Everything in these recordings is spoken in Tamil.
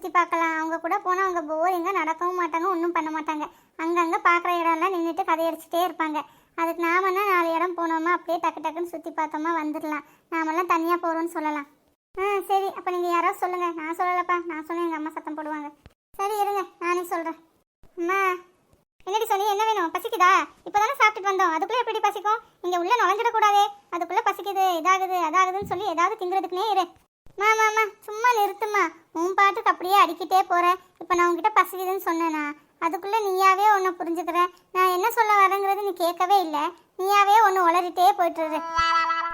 சுற்றி பார்க்கலாம். அவங்க கூட போனால் அவங்க போரிங்க நடக்கவும் மாட்டாங்க ஒன்றும் பண்ண மாட்டாங்க. அங்கங்கே பார்க்குற இடம்லாம் நின்றுட்டு கதையடிச்சிட்டே இருப்பாங்க. அதுக்கு நாமன்னா நாலு இடம் போனோமா அப்படியே டக்கு டக்குன்னு சுற்றி பார்த்தோமா வந்துடலாம். நாமெல்லாம் தனியாக போகிறோன்னு சொல்லலாம். ஆ சரி. அப்போ நீங்கள் யாராவது சொல்லுங்கள் நான் சொல்லலப்பா. நான் சொன்னேன் எங்கள் அம்மா சத்தம் போடுவாங்க. சரி இருங்க. நானே சொல்கிறேன் அம்மா என்னடி சொல்லி என்ன வேணும்? பசிக்குதா? இப்போதானே சாப்பிட்டுட்டு வந்தோம். அதுக்குள்ளே எப்படி பசிக்கும்? இங்கே உள்ளே நுழைஞ்சிடக்கூடாதே. அதுக்குள்ளே பசிக்குது இதாகுது அதாகுதுன்னு சொல்லி ஏதாவது திங்கிறதுக்குனே இரு. மாமா சும்மா நிறுத்துமா உன் பாட்டுக்கு அப்படியே அடிக்கிட்டே போகிறேன் இப்போ நான் உங்ககிட்ட பசிக்குதுன்னு சொன்னேனா? அதுக்குள்ளே நீயாவே ஒன்று புரிஞ்சுக்கிறேன் நான் என்ன சொல்ல வரேங்கிறது நீ கேட்கவே இல்லை. நீயாவே ஒன்று உளறிட்டே போயிட்டுரு.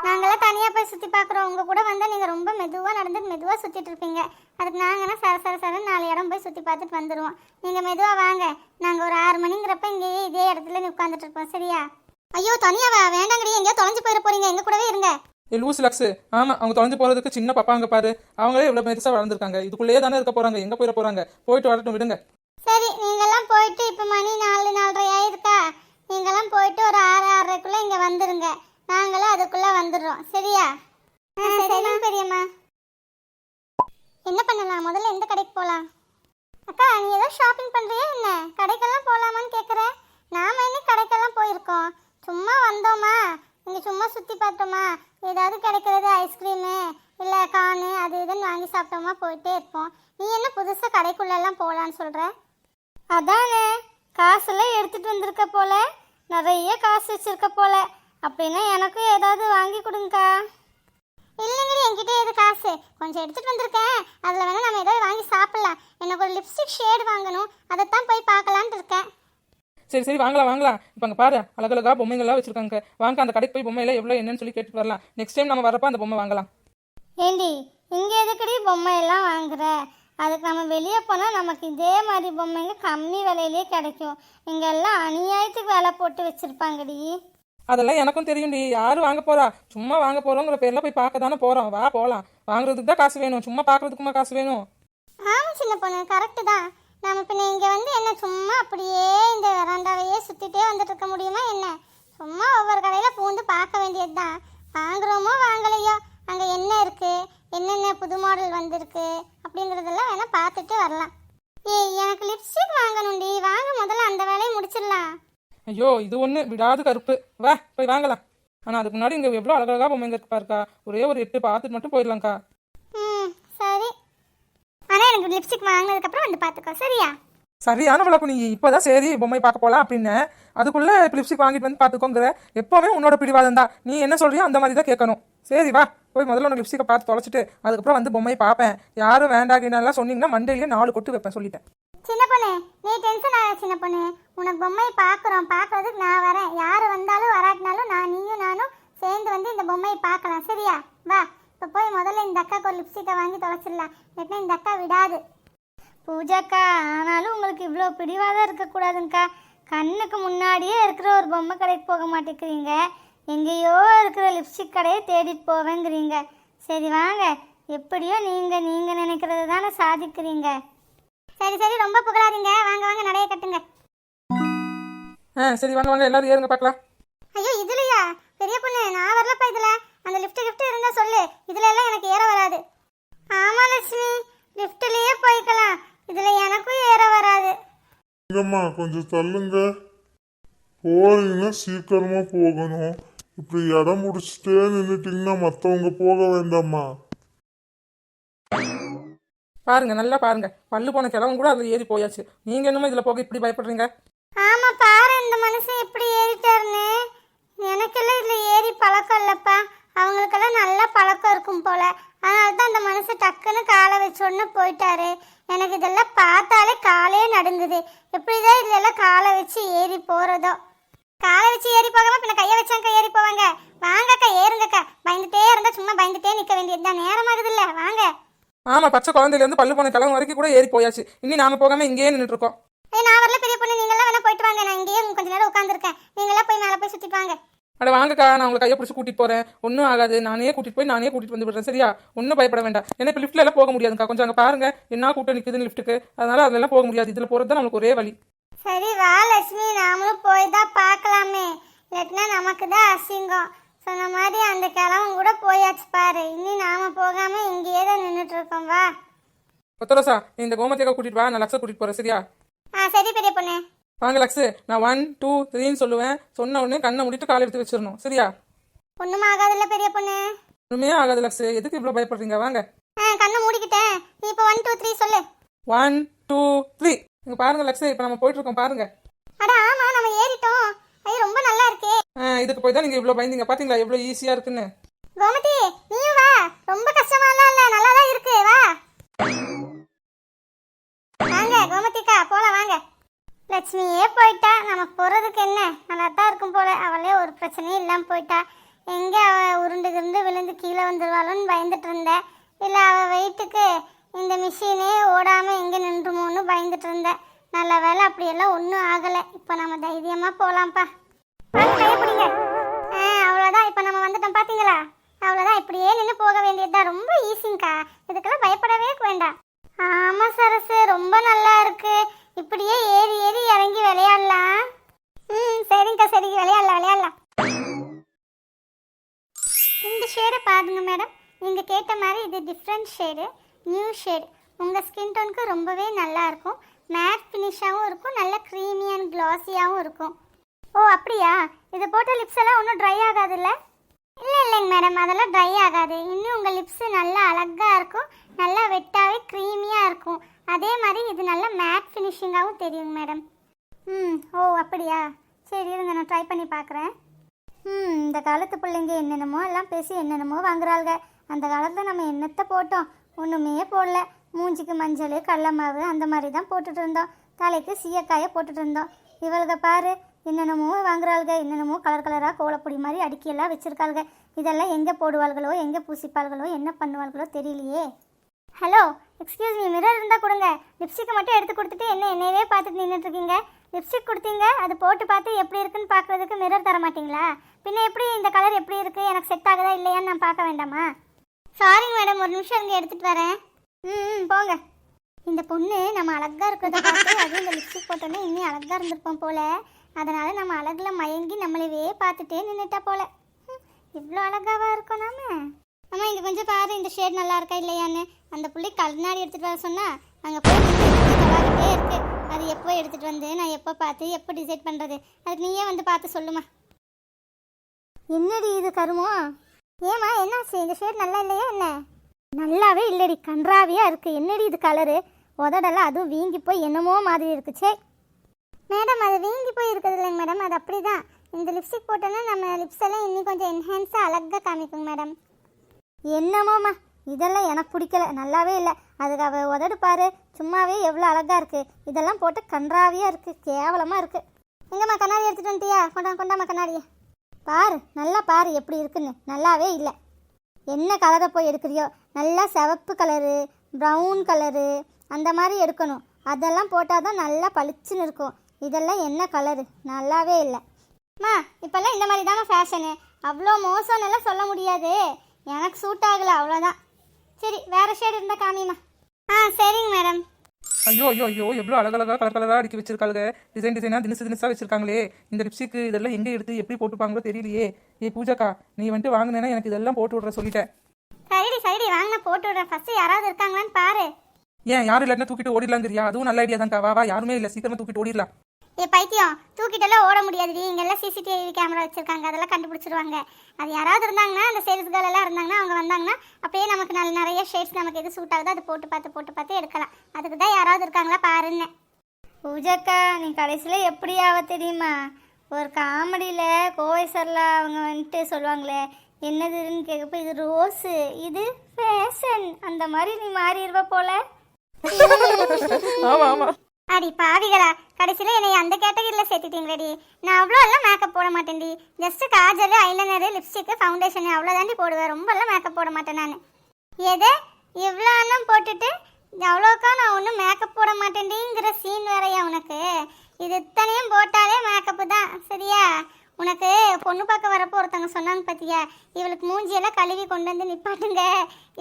நாங்களாம் தனியாக போய் சுற்றி பார்க்குறோம். உங்கள் கூட வந்தால் நீங்கள் ரொம்ப மெதுவாக நடந்துட்டு மெதுவாக சுற்றிட்டு இருப்பீங்க. அதுக்கு நாங்கன்னா சர சர சர நாலு இடம் போய் சுற்றி பார்த்துட்டு வந்துடுவோம் நீங்கள் மெதுவாக வாங்க. நாங்கள் ஒரு ஆறு மணிங்கிறப்ப இங்கேயே இதே இடத்துல உட்காந்துட்டு இருப்போம். சரியா? ஐயோ தனியாக வேண்டாங்கடி. எங்கேயோ தொலைஞ்சு போயிட போறீங்க. எங்க கூடவே இருங்க. லூஸ் லக்ஸ் ஆமா அவங்க தொலைஞ்சு போறதுக்கு சின்ன பாப்பாங்க பாரு. அவங்களே இவ்வளவு பெருசா வளர்ந்துருக்காங்க. இதுக்குள்ளேயே தானே இருக்க போறாங்க. எங்க போயிட போறாங்க? போயிட்டு வரட்டும் விடுங்க. சரி நீங்கெல்லாம் போயிட்டு இப்போ மணி நாலு நாலரை ஆயிருக்கா நீங்கெல்லாம் போயிட்டு ஒரு ஆறு ஆறரைக்குள்ள இங்க வந்துருங்க. நாங்களும் அதுக்குள்ள வந்துடுறோம். சரியா? சரிம்மா. பெரியம்மா. என்ன பண்ணலாம்? முதல்ல எந்த கடைக்கு போகலாம் அக்கா நீ ஏதோ ஷாப்பிங் பண்றியா என்ன? கடைக்கெல்லாம் போகலாமான்னு கேட்குற நாம என்ன கடைக்கெல்லாம் போயிருக்கோம். சும்மா வந்தோமா? இங்கே சும்மா சுற்றி பார்த்தோமா? ஏதாவது கிடைக்கிறது ஐஸ்கிரீமு இல்லை கானு அது இதுன்னு வாங்கி சாப்பிட்டோமா போயிட்டே இருப்போம். நீ என்ன புதுசாக கடைக்குள்ளெல்லாம் போகலான்னு சொல்கிற அதானே காசெல்லாம் எடுத்துகிட்டு வந்திருக்க போல. நிறைய காசு வச்சுருக்க போல. அப்படின்னா எனக்கும் ஏதாவது வாங்கி கொடுங்கக்கா. இல்லைங்கடி என்கிட்ட எது காசு. கொஞ்சம் எடுத்துகிட்டு வந்திருக்கேன். அதில் வேணால் நம்ம ஏதாவது வாங்கி சாப்பிட்லாம். எனக்கு ஒரு லிப்ஸ்டிக் ஷேடு வாங்கணும். அதைத்தான் போய் பார்க்கலான்ட்டு இருக்கேன். சரி சரி வாங்கலாம் வாங்கலாம். இப்போ அங்கே பாரு அழகழகா பொம்மைங்கள்லாம் வச்சிருக்காங்க. வாங்க அந்த கடைக்கு போய் பொம்மையில எவ்வளோ என்னன்னு சொல்லி கேட்டுட்டு வரலாம். நெக்ஸ்ட் டைம் நம்ம வரப்ப அந்த பொம்மை வாங்கலாம். ஏண்டி இங்கே எதுக்கடி பொம்மை எல்லாம் வாங்குற? அதுக்கு நம்ம வெளியே போனால் நமக்கு இதே மாதிரி பொம்மைங்க கம்மி விலையிலே கிடைக்கும். இங்கே எல்லாம் அநியாயத்துக்கு விலை போட்டு வச்சுருப்பாங்கடி. அதெல்லாம் எனக்கும் தெரியும்டி. யாரு வாங்க போறா? சும்மா வாங்க போறோங்கிற பேர்ல போய் பார்க்க தானே போறோம். வா போலாம். வாங்குறதுக்கு தான் காசு வேணும். சும்மா பார்க்கறதுக்குமா காசு வேணும்? ஆமாம் சின்ன பொண்ணு. கரெக்டு தான். நம்ம பின்ன இங்கே வந்து என்ன சும்மா அப்படியே இந்த வராண்டாவையே சுற்றிட்டே வந்துட்டு இருக்க முடியுமா என்ன? சும்மா ஒவ்வொரு கடையில் பூந்து பார்க்க வேண்டியது தான் வாங்குறோமோ வாங்கலையோ? அங்கே என்ன இருக்குது என்னென்ன புது மாடல் வந்திருக்கு? அப்படிங்கிறதெல்லாம் வேணால் பார்த்துட்டு வரலாம். ஏய் எனக்கு லிப்ஸ்டிக் வாங்கணும்டி. வாங்க முதல்ல அந்த வேலையை முடிச்சிடலாம். ஐயோ இது ஒன்று விடாது கருப்பு. வா போய் வாங்கலாம். ஆனால் அதுக்கு முன்னாடி இங்கே எவ்வளோ அழகழகாக பொம்மைங்க இருக்கு பாருக்கா. ஒரே ஒரு எட்டு பார்த்துட்டு மட்டும் போயிடலாம்க்கா ம் சரி ஆனால் எனக்கு லிப்ஸ்டிக் வாங்கினதுக்கப்புறம் வந்து பார்த்துக்கோ சரியா? சரியான விளக்கு நீ இப்போதான் சரி பொம்மை பார்க்க போலாம் அப்படின்னு. அதுக்குள்ள லிப்ஸ்டிக் வாங்கிட்டு வந்து பார்த்துக்கோங்கிற. எப்பவுமே உன்னோட பிடிவாதம் தான். நீ என்ன சொல்றியோ அந்த மாதிரி தான் கேட்கணும். சரி வா போய் முதல்ல உனக்கு லிப்ஸ்டிக்கை பார்த்து தொலைச்சிட்டு அதுக்கப்புறம் வந்து பொம்மையை பார்ப்பேன். யாரும் வேண்டாகினாலாம் சொன்னீங்கன்னா மண்டையிலே நாலு கொட்டு வைப்பேன் சொல்லிட்டேன். சின்ன பொண்ணு நீ டென்ஷன் ஆக சின்ன பொண்ணு. உனக்கு பொம்மையை பார்க்குறோம் பார்க்கறதுக்கு நான் வரேன். யார் வந்தாலும் வராட்டினாலும் நான் நீயும் நானும் சேர்ந்து வந்து இந்த பொம்மையை பார்க்கலாம் சரியா? வா. இப்போ போய் முதல்ல இந்த அக்காக்கு ஒரு லிப்ஸ்டிக்கை வாங்கி தொலைச்சிடலாம். இல்லைன்னா இந்த அக்கா விடாது. பூஜாக்கா ஆனாலும் உங்களுக்கு இவ்வளோ பிடிவாதம் இருக்கக்கூடாதுங்கக்கா கண்ணுக்கு முன்னாடியே இருக்கிற ஒரு பொம்மை கடைக்கு போக மாட்டேங்கிறீங்க. எங்கேயோ இருக்கிற லிப்ஸ்டிக் கடையை தேடிட்டு போவேங்கிறீங்க. சரி வாங்க. எப்படியோ நீங்கள் நீங்கள் நினைக்கிறது தானே சாதிக்கிறீங்க. சரி சரி ரொம்ப புகழாதீங்க. வாங்க வாங்க நடைய கட்டுங்க. ஆ சரி வாங்க வாங்க. எல்லாரும் ஏறுங்க பார்க்கலாம். ஐயோ இதுலயா பெரிய பொண்ணு நான் வரலப்பா இதுல அந்த லிஃப்ட் கிஃப்ட் இருந்தா சொல்லு இதுல எல்லாம் எனக்கு ஏற வராது ஆமா லட்சுமி லிஃப்ட்லயே போய்க்கலாம் இதுல எனக்கும் ஏற வராது எங்கம்மா கொஞ்சம் தள்ளுங்க. போறீங்கன்னா சீக்கிரமா போகணும். இப்படி இடம் முடிச்சுட்டே நின்றுட்டீங்கன்னா மற்றவங்க போக வேண்டாம்மா. பாருங்க நல்லா பாருங்க. பல்லு போன கிழவன் கூட அதில் ஏறி போயாச்சு. நீங்க என்னமோ இதில் போக இப்படி பயப்படுறீங்க? ஆமா பாரு இந்த மனுஷன் எப்படி ஏறிட்டாருன்னு. எனக்கெல்லாம் இதுல ஏறி பழக்கம் இல்லப்பா. அவங்களுக்கெல்லாம் நல்ல பழக்கம் இருக்கும் போல. அதனால தான் அந்த மனுஷன் டக்குன்னு காலை வச்சோன்னு போயிட்டாரு. எனக்கு இதெல்லாம் பார்த்தாலே காலே நடுங்குது. எப்படிதான் இதுல எல்லாம் காலை வச்சு ஏறி போறதோ. காலை வச்சு ஏறி போகாம பின்ன கையை வச்சாங்க ஏறி போவாங்க. வாங்கக்கா ஏறுங்கக்கா. பயந்துட்டே இருந்தா சும்மா பயந்துட்டே நிக்க வேண்டியதுதான் நேரமாகுது இல்ல வாங்க. ஆமா பச்சை குழந்தையிலேருந்து பல்லு போன கிழவன் வரைக்கும் கூட ஏறி போயாச்சு. இனி நாம போகாம இங்கேயே நின்றுட்டு இருக்கோம். நான் வரல பெரிய பொண்ணு. நீங்களாம் வேணா போயிட்டு வாங்க. நான் இங்கேயே கொஞ்ச நேரம் உட்காந்துருக்கேன் நீங்களாம் போய் மேலே போய் சுத்திட்டு வாங்க. அட வாங்கக்கா நான் உங்களை கையை பிடிச்சி கூட்டிட்டு போறேன். ஒன்றும் ஆகாது. நானே கூட்டிட்டு போய் நானே கூட்டிட்டு வந்து விடுறேன். சரியா? ஒன்றும் பயப்பட வேண்டாம். ஏன்னா இப்போ லிஃப்ட்ல எல்லாம் போக முடியாதுக்கா கொஞ்சம் அங்கே பாருங்க. என்ன கூட்டம் நிற்குதுன்னு லிஃப்ட்டுக்கு அதனால அதெல்லாம் போக முடியாது. இதில் போகிறது தான் நமக்கு ஒரே வழி. சரி வா லட்சுமி. நாமளும் போய் தான் பார்க்கலாமே. இல்லாட்டினா நமக்கு தான் அசிங்கம். சொன்ன மாதிரி அந்த கிழவன் கூட போயாச்சு பாரு. இனி நாம போகாம இங்கேயே தான் நின்றுட்டு இருக்கோம் வா. கொத்தரோசா நீ இந்த கோமதியக்கா கூட்டிட்டு வா. நான் லக்ஸை கூட்டிட்டு போறேன். சரியா? ஆ சரி பெரிய பொண்ணு. வாங்க லக்ஸு. நான் ஒன் டூ த்ரீன்னு சொல்லுவேன். சொன்ன உடனே கண்ணை மூடிட்டு கால் எடுத்து வச்சிடணும். சரியா? ஒன்றும் ஆகாதுல்ல பெரிய பொண்ணு? ஒண்ணுமே ஆகாது லக்ஸு. எதுக்கு இவ்வளோ பயப்படுறீங்க? வாங்க. கண்ணை மூடிக்கிட்டேன். நீ இப்போ ஒன் டூ த்ரீ சொல்லு. ஒன் டூ த்ரீ இங்க பாருங்க லக்ஸு. இப்போ நம்ம போயிட்டு இருக்கோம் பாருங்க. அட ஆமா நம்ம ஏறிட்டோம். ஐயோ ரொம்ப நல்லா இருக்கே. இதுக்கு போய் தான் நீங்க இவ்வளோ பயந்தீங்க. பாத்தீங்களா எவ்வளோ ஈஸியா இருக்குன்னு? கோமதி நீயும் வா. ரொம்ப கஷ்டமாலாம் இல்ல. நல்லா தான் இருக்கு. வா. வாங்க கோமதிக்கா போலாம். வாங்க. லட்சுமியே போயிட்டா. நமக்கு போகிறதுக்கு என்ன? நல்லா தான் இருக்கும் போல. அவளே ஒரு பிரச்சனையும் இல்லாமல் போயிட்டா. எங்கே அவள் உருண்டுகிருந்து விழுந்து கீழே வந்துடுவாளோன்னு பயந்துட்டு இருந்தேன் இல்லை அவள் வெயிட்டுக்கு இந்த மிஷினே ஓடாமல் எங்கே நின்றுமோன்னு பயந்துட்டு இருந்தேன் நல்ல வேலை அப்படியெல்லாம் ஒன்றும் ஆகலை. இப்போ நம்ம தைரியமாக போகலாம்ப்பா பயப்படுங்க ஆ அவ்வளோதான் இப்போ நம்ம வந்துட்டோம் பார்த்தீங்களா அவ்வளோதான் இப்படியே நின்று போக வேண்டியதுதான். ரொம்ப ஈஸிங்க்கா இதுக்கெல்லாம் பயப்படவே வேண்டாம். ஆமாம் சரசு. ரொம்ப நல்லா இருக்குது இப்படியே ஏறி ஏறி இறங்கி விளையாடலாம். ம் சரிங்கக்கா சரி விளையாடலாம் விளையாடலாம். இந்த ஷேடை பாருங்க மேடம் நீங்கள் கேட்ட மாதிரி இது டிஃப்ரெண்ட் ஷேடு நியூ ஷேடு உங்கள் ஸ்கின் டோனுக்கு ரொம்பவே நல்லா இருக்கும். மேட் ஃபினிஷாகவும் இருக்கும். நல்ல க்ரீமி அண்ட் க்ளாஸியாகவும் இருக்கும். ஓ அப்படியா? இது போட்ட லிப்ஸ் எல்லாம் ஒன்றும் ட்ரை ஆகாதுல்ல? இல்லை இல்லைங்க மேடம் அதெல்லாம் ட்ரை ஆகாது. இன்னும் உங்கள் லிப்ஸு நல்லா அழகாக இருக்கும். நல்லா வெட்டாகவே க்ரீமியாக இருக்கும். அதே மாதிரி இது நல்ல மேட் ஃபினிஷிங்காகவும் தெரியுங்க மேடம் ம் ஓ அப்படியா? சரி இருங்க நான் ட்ரை பண்ணி பார்க்குறேன். ம் இந்த காலத்து பிள்ளைங்க என்னென்னமோ எல்லாம் பேசி என்னென்னமோ வாங்குறாளுங்க. அந்த காலத்தில் நம்ம என்னத்தை போட்டோம்? ஒன்றுமே போடல. மூஞ்சிக்கு மஞ்சள் கடல மாவு அந்த மாதிரி தான் போட்டுட்டு இருந்தோம். தலைக்கு சீயக்காயை போட்டுட்டு இருந்தோம். இவளுக பாரு என்னென்னமோ வாங்குறாளுங்க. என்னென்னமோ கலர் கலராக கோலப்பொடி மாதிரி அடுக்கியெல்லாம் வச்சுருக்காளுங்க. இதெல்லாம் எங்கே போடுவாள்களோ எங்கே பூசிப்பாள்களோ என்ன பண்ணுவாள்களோ தெரியலையே. ஹலோ எக்ஸ்கியூஸ் மீ மிரர் இருந்தால் கொடுங்க. லிப்ஸ்டிக்கை மட்டும் எடுத்து கொடுத்துட்டு என்ன என்னையவே பார்த்துட்டு நின்றுட்டுருக்கீங்க லிப்ஸ்டிக் கொடுத்தீங்க அது போட்டு பார்த்து எப்படி இருக்குன்னு பார்க்குறதுக்கு மிரர் தர மாட்டீங்களா? பின்ன எப்படி இந்த கலர் எப்படி இருக்குது எனக்கு செட் ஆகுதா இல்லையான்னு நான் பார்க்க வேண்டாமா? சாரிங்க மேடம் ஒரு நிமிஷம் இங்கே எடுத்துகிட்டு வரேன். ம் ம், போங்க. இந்த பொண்ணு நம்ம அழகாக இருக்கிறத பார்த்து அதுவும் இந்த லிப்ஸ்டிக் போட்டோன்னே இன்னும் அழகாக இருந்திருப்போம் போல. அதனால் நம்ம அழகில் மயங்கி நம்மளவே பார்த்துட்டே நின்றுட்டா போல. இவ்வளோ அழகாவா இருக்கோம் நாம? அம்மா இங்க கொஞ்சம் பாரு இந்த ஷேட் நல்லா இருக்கா இல்லையான்னு. அந்த புள்ளை கண்ணாடி எடுத்துட்டு வர சொன்னா அங்க போய் நின்றுட்டே இருக்கு. அது எப்போ எடுத்துட்டு வந்து நான் எப்போ பார்த்து எப்போ டிசைட் பண்றது? அதுக்கு நீயே வந்து பார்த்து சொல்லுமா. என்னடி இது கருமோ? ஏமா என்னாச்சு? இந்த ஷேட் நல்லா இல்லையா என்ன? நல்லாவே இல்லடி கன்றாவியா இருக்கு. என்னடி இது கலரு உதடெல்லாம் அதுவும் வீங்கி போய் என்னமோ மாதிரி இருக்குச்சே மேடம் அது வீங்கி போய் இருக்குது இல்லைங்க மேடம். அது அப்படிதான். இந்த லிப்ஸ்டிக் போட்டோன்னா நம்ம லிப்ஸ் எல்லாம் இன்னும் கொஞ்சம் என்ஹான்ஸாக அழகாக காமிக்குங்க மேடம். என்னமோம்மா இதெல்லாம் எனக்கு பிடிக்கல. நல்லாவே இல்லை. அதுக்கு அவ உதடு பாரு. சும்மாவே எவ்வளோ அழகாக இருக்குது இதெல்லாம் போட்டு கன்றாவியாக இருக்குது கேவலமாக இருக்குது எங்கம்மா கண்ணாடி எடுத்துகிட்டு வந்துட்டியா? கொண்டா கொண்டாம்மா கண்ணாடியை. பாரு நல்லா பாரு எப்படி இருக்குன்னு. நல்லாவே இல்லை. என்ன கலரை போய் எடுக்கிறியோ? நல்லா சிவப்பு கலரு ப்ரௌன் கலரு அந்த மாதிரி எடுக்கணும். அதெல்லாம் போட்டால் தான் நல்லா பளிச்சுன்னு இருக்கும். இதெல்லாம் என்ன கலரு? நல்லாவே இல்லை. மா இப்போல்லாம் இந்த மாதிரி தாங்க ஃபேஷனு அவ்வளோ மோசம்னு எல்லாம் சொல்ல முடியாது. எனக்கு சூட் ஆகலை அவ்வளோதான் சரி வேறு ஷேட் இருந்தால் காமிம்மா ஆ சரிங்க மேடம் ஐயோ ஐயோ ஐயோ எவ்வளோ அழகழகா கலர் கலராக அடிக்க வச்சிருக்காங்க டிசைன் டிசைனாக தினசு தினசாக வச்சிருக்காங்களே. இந்த லிப்ஸ்டிக் இதெல்லாம் எங்கே எடுத்து எப்படி போட்டுப்பாங்களோ தெரியலையே. ஏ பூஜாக்கா நீ வந்துட்டு வாங்கினேன்னா எனக்கு இதெல்லாம் போட்டு விட்ற சொல்லிட்டேன். சரிடி சரிடி வாங்க போட்டு விடுறேன். ஃபஸ்ட்டு யாராவது இருக்காங்களான்னு பாரு. ஏன் யாரும் இல்லாட்டினா தூக்கிட்டு ஓடிடலாங்கிறியா அதுவும் நல்ல ஐடியா தான்க்கா. வா வா யாருமே இல்லை. சீக்கிரமா தூக்கிட்டு ஓடிடலாம். ஏ பைத்தியம் தூக்கிட்டெல்லாம் ஓட முடியாதுடி. இங்கெல்லாம் சிசிடிவி கேமரா வச்சிருக்காங்க. அதெல்லாம் கண்டுபிடிச்சிருவாங்க. அது யாராவது இருந்தாங்கன்னா அந்த சேல்ஸ் கேர்ள் எல்லாம் இருந்தாங்கன்னா அவங்க வந்தாங்கன்னா அப்படியே நமக்கு நல்ல நிறைய ஷேட்ஸ் நமக்கு எது சூட் ஆகுதோ அதை போட்டு பார்த்து போட்டு பார்த்து எடுக்கலாம். அதுக்கு தான் யாராவது இருக்காங்களா பாருன்னு. பூஜாக்கா நீ கடைசியில் எப்படி ஆவ தெரியுமா? ஒரு காமெடியில் கோவை சர்லா அவங்க வந்துட்டு சொல்லுவாங்களே என்னதுன்னு கேட்கப்ப இது ரோஸு இது ஃபேஷன் அந்த மாதிரி நீ மாறிடுவ போல. ஆமா ஆமா. அடி பாவிகளா கடைசியில் என்னை அந்த கேட்டகரியில் சேர்த்துட்டீங்களடி. நான் அவ்வளோ எல்லாம் மேக்கப் போட மாட்டேன்டி. Just kajal eyeliner lipstick foundation அவ்வளோதாண்டி போடுவேன். ரொம்பலாம் மேக்கப் போட மாட்டேன் நான். எது? இவ்வளோ அண்ணம் போட்டுட்டு அவ்வளோக்கா நான் ஒன்றும் மேக்கப் போட மாட்டேன்டிங்கிற சீன் வேறையா உனக்கு? இது இத்தனையும் போட்டாலே மேக்கப்பு தான் சரியா? உனக்கு பொண்ணு பார்க்க வரப்போ ஒருத்தவங்க சொன்னாங்க பார்த்தியா இவளுக்கு மூஞ்சியெல்லாம் கழுவி கொண்டு வந்து நிப்பாட்டுங்க.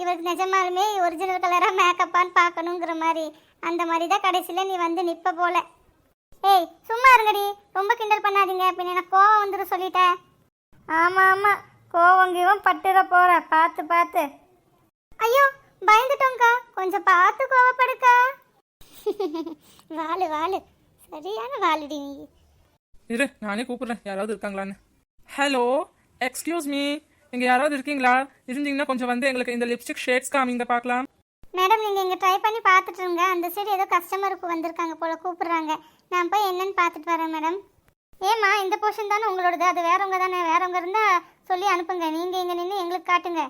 இவளுக்கு நிஜமாலுமே ஒரிஜினல் கலராக மேக்கப்பான்னு பார்க்கணுங்கிற மாதிரி. அந்த மாதிரி தான் கடைசியில் நீ வந்து நிற்ப போல. ஏய் சும்மா இருங்கடி. ரொம்ப கிண்டல் பண்ணாதீங்க. பின்ன எனக்கு கோவம் வந்துடும் சொல்லிட்டேன் ஆமாம் ஆமாம் கோவம் கீவம் பட்டுற போகிற பார்த்து பார்த்து. ஐயோ பயந்துட்டோங்க்கா கொஞ்சம் பார்த்து கோவப்படுக்கா. வாளு வாளு சரியான வாளுடி நீ. இரு நானே கூப்பிடுறேன். யாராவது இருக்காங்களான்னு. ஹலோ எக்ஸ்கியூஸ் மீ இங்க யாராவது இருக்கீங்களா? இருந்தீங்கன்னா கொஞ்சம் வந்து எங்களுக்கு இந்த லிப்ஸ்டிக் ஷேட்ஸ் காமிங்க பார்க்கலாம். மேடம் நீங்கள் இங்கே ட்ரை பண்ணி பார்த்துட்டு இருங்க. அந்த சைடு ஏதோ கஸ்டமருக்கு வந்திருக்காங்க போல கூப்பிடுறாங்க. நான் போய் என்னன்னு பார்த்துட்டு வரேன் மேடம். ஏம்மா இந்த போர்ஷன் தானே உங்களோடது? அது வேறவங்க தானே? வேறவங்க இருந்தால் சொல்லி அனுப்புங்க. நீங்கள் இங்கே நின்று எங்களுக்கு காட்டுங்க.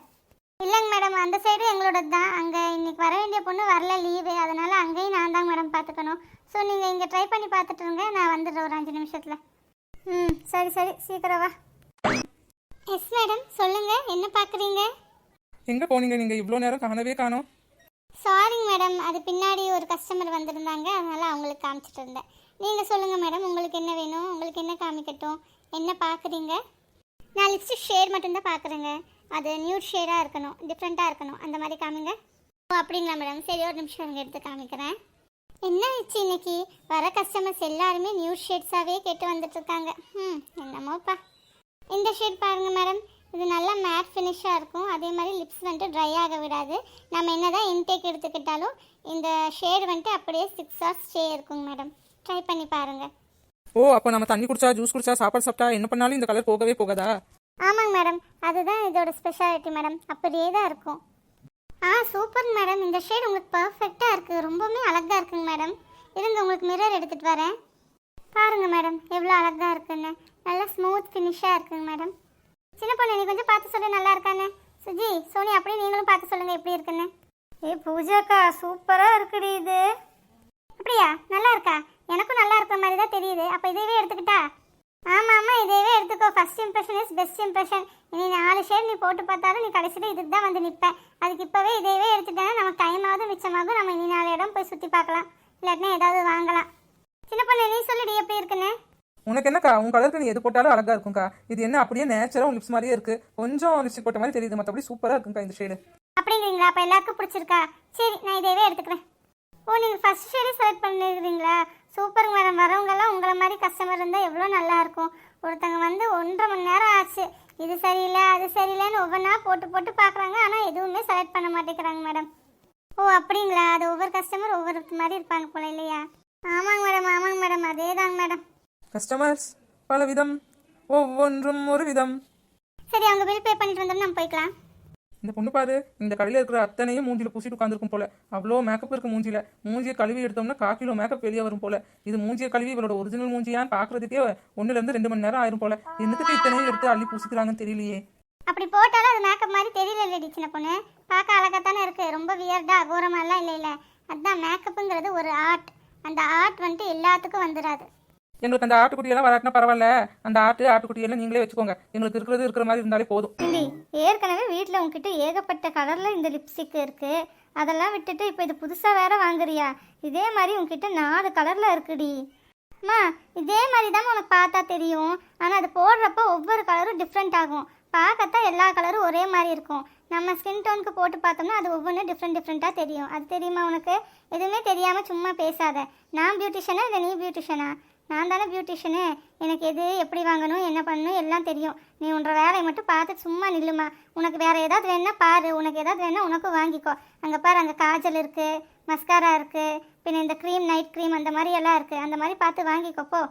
இல்லைங்க மேடம் அந்த சைடு எங்களோடது தான் அங்கே இன்னைக்கு வர வேண்டிய பொண்ணு வரல லீவு அதனால அங்கேயும் நான் தான் மேடம் பார்த்துக்கணும் ஸோ நீங்கள் இங்கே ட்ரை பண்ணி பார்த்துட்டு இருங்க நான் வந்துடுறேன் ஒரு அஞ்சு நிமிஷத்தில். ம் சரி சரி. சீக்கிரம் வா. எஸ் மேடம் சொல்லுங்கள் என்ன பார்க்குறீங்க எங்க போனீங்க நீங்க? இவ்வளோ நேரம் காணவே காணோம். சாரிங்க மேடம் அது பின்னாடி ஒரு கஸ்டமர் வந்திருந்தாங்க. அதனால அவங்களுக்கு காமிச்சிட்டு இருந்தேன். நீங்கள் சொல்லுங்கள் மேடம் உங்களுக்கு என்ன வேணும்? உங்களுக்கு என்ன காமிக்கட்டும்? என்ன பார்க்குறீங்க நான் லிஸ்ட்டு ஷேர் மட்டும்தான் பார்க்குறேங்க. அது நியூட் ஷேடாக இருக்கணும் டிஃப்ரெண்ட்டாக இருக்கணும். அந்த மாதிரி காமிங்க. ஓ அப்படிங்களா மேடம் சரி ஒரு நிமிஷம் அங்கே எடுத்து காமிக்கிறேன். என்ன ஆச்சு இன்னைக்கு? வர கஸ்டமர்ஸ் எல்லாருமே நியூ ஷேட்ஸாகவே கேட்டு வந்துட்டுருக்காங்க. ம் என்னமோப்பா. இந்த ஷேட் பாருங்கள் மேடம் இது நல்லா மேட் ஃபினிஷாக இருக்கும். அதே மாதிரி லிப்ஸ் வந்துட்டு ட்ரை ஆக விடாது. நம்ம என்ன தான் இன்டேக் எடுத்துக்கிட்டாலும் இந்த ஷேடு வந்துட்டு அப்படியே சிக்ஸ் ஹவர்ஸ் ஸ்டே இருக்குங்க மேடம் ட்ரை பண்ணி பாருங்கள் ஓ அப்போ நம்ம தண்ணி குடிச்சா ஜூஸ் குடிச்சா சாப்பாடு சாப்பிட்டா என்ன பண்ணாலும் இந்த கலர் போகவே போகாதா? ஆமாங்க மேடம் அதுதான் இதோட ஸ்பெஷாலிட்டி மேடம் அப்படியே தான் இருக்கும். ஆ சூப்பர் மேடம் இந்த ஷேட் உங்களுக்கு பர்ஃபெக்டாக இருக்குது ரொம்பவுமே அழகாக இருக்குங்க மேடம் இருங்க உங்களுக்கு மிரர் எடுத்துகிட்டு வரேன். பாருங்க மேடம் எவ்வளோ அழகாக இருக்குன்னு நல்லா ஸ்மூத் ஃபினிஷாக இருக்குங்க மேடம் சின்ன பொண்ணு நீ கொஞ்சம் பார்த்து சொல்ல நல்லா இருக்கானே சுஜி சோனி அப்படியே நீங்களும் பார்த்து சொல்லுங்க எப்படி இருக்குன்னு. ஏ பூஜாக்கா சூப்பராக இருக்குடி இது. அப்படியா? நல்லா இருக்கா? எனக்கும் நல்லா இருக்கிற மாதிரி தான் தெரியுது. அப்போ இதேவே எடுத்துக்கிட்டா? ஆமாம் ஆமாம் இதேவே எடுத்துக்கோ. First impression is best impression இனி நாலு ஷேட் நீ போட்டு பார்த்தாலும் நீ கடைசியில் இதுக்கு தான் வந்து நிற்பேன் அதுக்கு இப்போவே இதேவே எடுத்துட்டேன்னா நமக்கு டைமாவது மிச்சமாகும். நம்ம இனி நாலு இடம் போய் சுற்றி பார்க்கலாம். இல்லாட்டினா ஏதாவது வாங்கலாம். சின்ன பொண்ணு நீ சொல்லுடி எப்படி இருக்குன்னு? உனக்கு என்னக்கா? உன் கலருக்கு நீ எது போட்டாலும் அழகா இருக்கும்க்கா. இது என்ன அப்படியே நேச்சரா லிப்ஸ் மாதிரியே இருக்கு. கொஞ்சம் லிப்ஸ்டிக் போட்ட மாதிரி தெரியுது. மற்றபடி சூப்பரா இருக்கும்க்கா இந்த ஷேடு அப்படிங்கிறீங்களா? அப்போ எல்லாருக்கும் பிடிச்சிருக்கா? சரி நான் இதேவே எடுத்துக்கிறேன். ஓ நீங்கள் ஃபர்ஸ்ட் ஷேடே செலக்ட் பண்ணிருக்கிறீங்களா சூப்பருங்க மேடம். வரவங்கெல்லாம் உங்களை மாதிரி கஸ்டமர் இருந்தால் எவ்வளோ நல்லா இருக்கும் ஒருத்தங்க வந்து ஒன்றரை மணி நேரம் ஆச்சு. இது சரியில்லை அது சரியில்லைன்னு ஒவ்வொன்றா போட்டு போட்டு பார்க்குறாங்க. ஆனால் எதுவுமே செலக்ட் பண்ண மாட்டேங்கிறாங்க மேடம். ஓ அப்படிங்களா? அது ஒவ்வொரு கஸ்டமர் ஒவ்வொரு மாதிரி இருப்பாங்க போல இல்லையா? ஆமாங்க மேடம் ஆமாங்க மேடம். அதே தாங்க மேடம். கஸ்டமர்ஸ் பல விதம் ஒவ்வொன்றும் ஒரு விதம் சரி அவங்க பில் பே பண்ணிட்டு வந்தோம் நம்ம போய்க்கலாம். இந்த பொண்ணு பாரு இந்த கடையில் இருக்கிற அத்தனையும் மூஞ்சியில் பூசிட்டு உட்காந்துருக்கும் போல. அவ்வளோ மேக்கப் இருக்கு மூஞ்சியில். மூஞ்சியை கழுவி எடுத்தோம்னா கா கிலோ மேக்கப் வெளியே வரும் போல. இது மூஞ்சியை கழுவி இவளோட ஒரிஜினல் மூஞ்சியான்னு பார்க்கறதுக்கே ஒன்றுலேருந்து ரெண்டு மணி நேரம் ஆயிரும் போல. என்னத்துக்கு இத்தனையும் எடுத்து அள்ளி பூசிக்கிறாங்கன்னு தெரியலையே. அப்படி போட்டாலும் அது மேக்கப் மாதிரி தெரியல இல்லடி சின்ன பொண்ணு. பார்க்க அழகாக தானே இருக்குது ரொம்ப வியர்டாக அகோரமாலாம் இல்லை இல்லை அதுதான் மேக்கப்புங்கிறது ஒரு ஆர்ட் அந்த ஆர்ட் வந்துட்டு எல்லாத்துக்கும் வந்துடாது எங்களுக்கு அந்த ஆட்டுக்குட்டியெல்லாம் வராட்டினா பரவாயில்ல. அந்த ஆட்டு ஆட்டுக்குட்டியெல்லாம் நீங்களே வச்சுக்கோங்க. எங்களுக்கு இருக்கிறது இருக்கிற மாதிரி இருந்தாலே போதும். ஏற்கனவே வீட்டில் உங்ககிட்ட ஏகப்பட்ட கலரில் இந்த லிப்ஸ்டிக் இருக்குது அதெல்லாம் விட்டுட்டு இப்போ இது புதுசாக வேற வாங்குறியா? இதே மாதிரி உங்ககிட்ட நாலு கலரில் இருக்குடி. அம்மா இதே மாதிரி தான் உனக்கு பார்த்தா தெரியும். ஆனால் அது போடுறப்போ ஒவ்வொரு கலரும் டிஃப்ரெண்ட் ஆகும். பார்க்கத்தான் எல்லா கலரும் ஒரே மாதிரி இருக்கும். நம்ம ஸ்கின் டோனுக்கு போட்டு பார்த்தோம்னா அது ஒவ்வொன்றும் டிஃப்ரெண்ட் டிஃப்ரெண்ட்டாக தெரியும். அது தெரியுமா உனக்கு? எதுவுமே தெரியாமல் சும்மா பேசாத. நான் பியூட்டிஷனா இல்லை நீ பியூட்டிஷனா நான் தானே பியூட்டிஷனு எனக்கு எது எப்படி வாங்கணும் என்ன பண்ணணும் எல்லாம் தெரியும். நீ உன்ற வேலையை மட்டும் பார்த்து சும்மா நில்லுமா. உனக்கு வேறு ஏதாவது வேணா பாரு. உனக்கு ஏதாவது வேணால் உனக்கும் வாங்கிக்கோ. அங்கே பாரு அங்கே காஜல் இருக்குது மஸ்காரா இருக்குது பின்ன இந்த க்ரீம் நைட் க்ரீம் அந்த மாதிரி எல்லாம் இருக்குது அந்த மாதிரி பார்த்து வாங்கிக்கோ போ.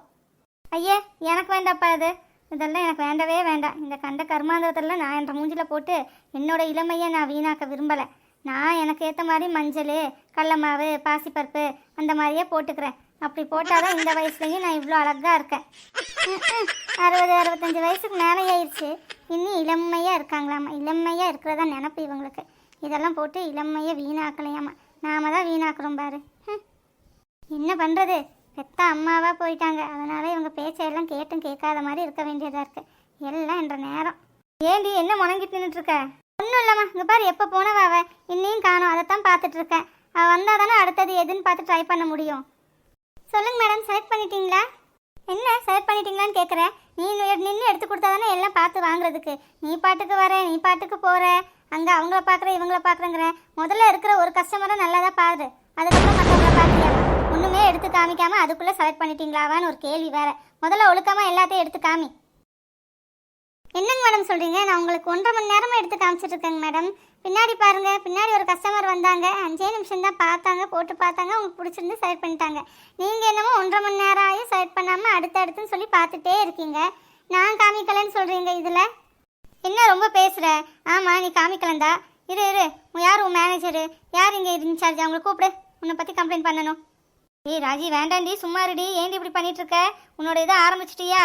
ஐயே எனக்கு வேண்டாப்பா அது இதெல்லாம் எனக்கு வேண்டவே வேண்டாம். இந்த கண்ட கர்மாந்திரத்தெல்லாம் நான் என்ற மூஞ்சில் போட்டு என்னோட இளமையை நான் வீணாக்க விரும்பலை. நான் எனக்கு ஏற்ற மாதிரி மஞ்சள் கடல மாவு பாசிப்பருப்பு அந்த மாதிரியே போட்டுக்கிறேன். அப்படி போட்டாதான் இந்த வயசுலயும் நான் இவ்வளோ அழகா இருக்கேன். அறுபது அறுபத்தஞ்சு வயசுக்கு மேலே ஆயிடுச்சு இன்னும் இளமையாக இருக்காங்களாமா? இளமையாக இருக்கிறதா நினப்பு இவங்களுக்கு. இதெல்லாம் போட்டு இளமையை வீணாக்கலையாமா? நாம தான் வீணாக்குறோம் பாரு. என்ன பண்ணுறது பெத்த அம்மாவா போயிட்டாங்க. அதனால இவங்க பேச்சையெல்லாம் கேட்டும் கேட்காத மாதிரி இருக்க வேண்டியதா இருக்கு. எல்லாம் என்ற நேரம். ஏண்டி என்ன முணங்கிட்டு நின்றுட்டு இருக்க ஒன்றும் இல்லைம்மா. இங்கே பாரு எப்போ போனவ அவ? இன்னையும் காணும். அதைத்தான் பார்த்துட்டு இருக்கேன் அவள் வந்தால் தானே அடுத்தது எதுன்னு பார்த்து ட்ரை பண்ண முடியும். சொல்லுங்க மேடம் செலக்ட் பண்ணிட்டீங்களா? என்ன செலக்ட் பண்ணிட்டீங்களான்னு கேட்குறேன் நீ நின்று எடுத்து கொடுத்தா தானே எல்லாம் பார்த்து வாங்குறதுக்கு. நீ பாட்டுக்கு வர நீ பாட்டுக்கு போகிற அங்கே அவங்கள பார்க்குற இவங்கள பார்க்குறேங்கிற முதல்ல இருக்கிற ஒரு கஸ்டமரை நல்லா தான் பாரு. அதுக்கப்புறம் மற்றவங்கள பார்த்தியா ஒன்றுமே எடுத்து காமிக்காமல் அதுக்குள்ளே செலக்ட் பண்ணிட்டீங்களாவான்னு ஒரு கேள்வி வேறு. முதல்ல ஒழுக்கமாக எல்லாத்தையும் எடுத்து காமி. என்னங்க மேடம் சொல்கிறீங்க நான் உங்களுக்கு ஒன்றரை மணி நேரமாக எடுத்து காமிச்சிட்டு இருக்கேங்க மேடம் பின்னாடி பாருங்கள் பின்னாடி ஒரு கஸ்டமர் வந்தாங்க. அஞ்சே நிமிஷம் தான் பார்த்தாங்க போட்டு பார்த்தாங்க உங்களுக்கு பிடிச்சிருந்து செலக்ட் பண்ணிட்டாங்க. நீங்கள் என்னமோ ஒன்றரை மணி நேரம் ஆகி செலக்ட் பண்ணாமல் அடுத்தடுத்துன்னு சொல்லி பார்த்துட்டே இருக்கீங்க. நான் காமிக்கலன்னு சொல்கிறீங்க இதில்? என்ன ரொம்ப பேசுகிற ஆமாம் நீ காமிக்கலந்தா இரு இரு. உன் யார்? உன் மேனேஜரு யார் இங்கே இன்சார்ஜ் அவங்களை கூப்பிடு. உன்னை பற்றி கம்ப்ளைண்ட் பண்ணணும். ஏய் ராஜி வேண்டாண்டி. சும்மா இருடி. ஏன்டி இப்படி பண்ணிகிட்ருக்க உன்னோட இதை ஆரம்பிச்சிட்டியா?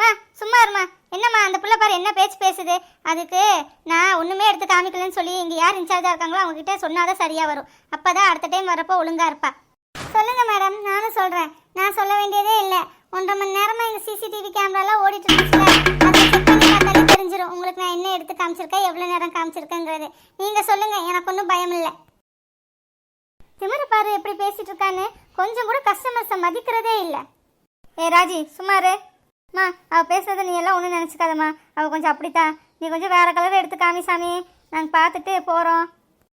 மா சும்மா இருமா. என்னம்மா அந்த பிள்ளை பாரு என்ன பேச்சு பேசுது? அதுக்கு நான் ஒன்றுமே எடுத்து காமிக்கலன்னு சொல்லி இங்கே யார் இன்சார்ஜாக இருக்காங்களோ அவங்ககிட்ட சொன்னாதான் சரியாக வரும். அப்போ தான் அடுத்த டைம் வரப்போ ஒழுங்காக இருப்பா. சொல்லுங்க மேடம் நானும் சொல்கிறேன் நான் சொல்ல வேண்டியதே இல்லை. ஒன்றரை மணி நேரமாக இந்த சிசிடிவி கேமராலாம் ஓடிட்டு இருந்துச்சுல. அதை செக் பண்ணி பார்த்தாலே தெரிஞ்சிடும் உங்களுக்கு நான் என்ன எடுத்து காமிச்சிருக்கேன் எவ்வளோ நேரம் காமிச்சிருக்கேங்கிறது. நீங்கள் சொல்லுங்கள் எனக்கு ஒன்றும் பயம் இல்லை. திமிர பாரு எப்படி பேசிகிட்டு இருக்கான்னு. கொஞ்சம் கூட கஸ்டமர்ஸை மதிக்கிறதே இல்லை. ஏ ராஜி சுமாரு மா அவள் பேசுறத நீ எல்லாம் ஒன்றும் நினச்சிக்காதம்மா. அவள் கொஞ்சம் அப்படித்தான். நீ கொஞ்சம் வேறு கலர் எடுத்து காமி சாமி. நாங்கள் பார்த்துட்டு போகிறோம்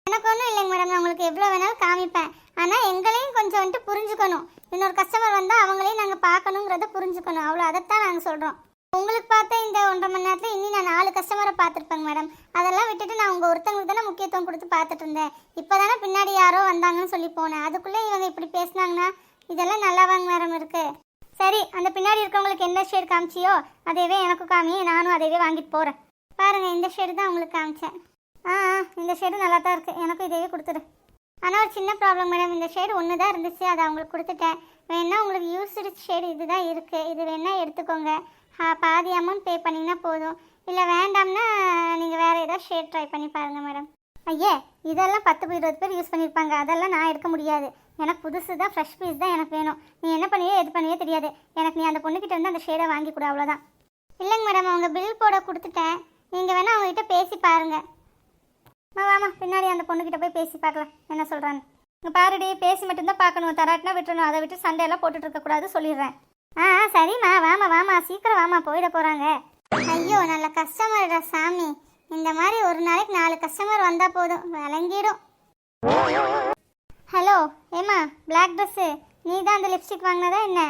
எனக்கு ஒன்றும் இல்லைங்க மேடம் நான் உங்களுக்கு எவ்வளோ வேணாலும் காமிப்பேன். ஆனால் எங்களையும் கொஞ்சம் வந்துட்டு புரிஞ்சுக்கணும். இன்னொரு கஸ்டமர் வந்தால் அவங்களையும் நாங்கள் பார்க்கணுங்கிறத புரிஞ்சுக்கணும். அவ்வளோ அதைத்தான் நாங்கள் சொல்கிறோம் உங்களுக்கு பார்த்த இந்த ஒன்றரை மணி நேரத்தில் இனி நான் நாலு கஸ்டமரை பார்த்துருப்பேங்க மேடம் அதெல்லாம் விட்டுட்டு நான் உங்கள் ஒருத்தங்களுக்கு தானே முக்கியத்துவம் கொடுத்து பார்த்துட்டு இருந்தேன். இப்போ தானே பின்னாடி யாரோ வந்தாங்கன்னு சொல்லி போனேன். அதுக்குள்ளே இவங்க இப்படி பேசினாங்கன்னா இதெல்லாம் நல்லாவாங்க மேடம் இருக்குது சரி அந்த பின்னாடி இருக்கவங்களுக்கு என்ன ஷேட் காமிச்சியோ அதேவே எனக்கு காமி நானும் அதேவே வாங்கிட்டு போகிறேன் பாருங்க இந்த ஷேடு தான் உங்களுக்கு காமிச்சேன். ஆ ஆ, இந்த ஷேடு நல்லா தான் இருக்குது எனக்கும் இதேவே கொடுத்துரு ஆனால் ஒரு சின்ன ப்ராப்ளம் மேடம் இந்த ஷேடு ஒன்று தான் இருந்துச்சு அதை அவங்களுக்கு கொடுத்துட்டேன். வேணால் உங்களுக்கு யூஸ்டு ஷேடு இதுதான் இருக்குது இது வேணால் எடுத்துக்கோங்க. பாதி அமௌண்ட் பே பண்ணிங்கன்னா போதும். இல்லை வேண்டாம்னா நீங்கள் வேறு ஏதாவது ஷேட் ட்ரை பண்ணி பாருங்கள் மேடம் ஐயே இதெல்லாம் பத்து இருபது பேர் யூஸ் பண்ணியிருப்பாங்க அதெல்லாம் நான் எடுக்க முடியாது. எனக்கு புதுசு தான் ஃப்ரெஷ் பீஸ் தான் எனக்கு வேணும். நீ என்ன பண்ணுவியோ எது பண்ணியே தெரியாது. எனக்கு நீ அந்த பொண்ணுக்கிட்ட இருந்து அந்த ஷேடை வாங்கி கொடு அவ்வளோதான் இல்லைங்க மேடம் அவங்க பில் போட கொடுத்துட்டேன். நீங்கள் வேணால் அவங்ககிட்ட பேசி பாருங்க. வாமா பின்னாடி அந்த பொண்ணுக்கிட்ட போய் பேசி பார்க்கலாம். என்ன சொல்கிறான்னு இங்கே பாருடி பேசி மட்டும்தான் பார்க்கணும். தராட்டினா விட்டுறணும். அதை விட்டு சண்டையெல்லாம் போட்டுட்டு இருக்கக்கூடாது சொல்லிடுறேன். ஆ ஆ, சரிம்மா வாமா வாமா சீக்கிரம் வாமா போயிட போகிறாங்க ஐயோ நல்ல கஸ்டமர்டா சாமி. இந்த மாதிரி ஒரு நாளைக்கு நாலு கஸ்டமர் வந்தால் போதும். விளங்கிடும். ஹலோ ஏமா பிளாக் ட்ரெஸ்ஸு நீ தான் அந்த லிப்ஸ்டிக் வாங்கினதா என்ன?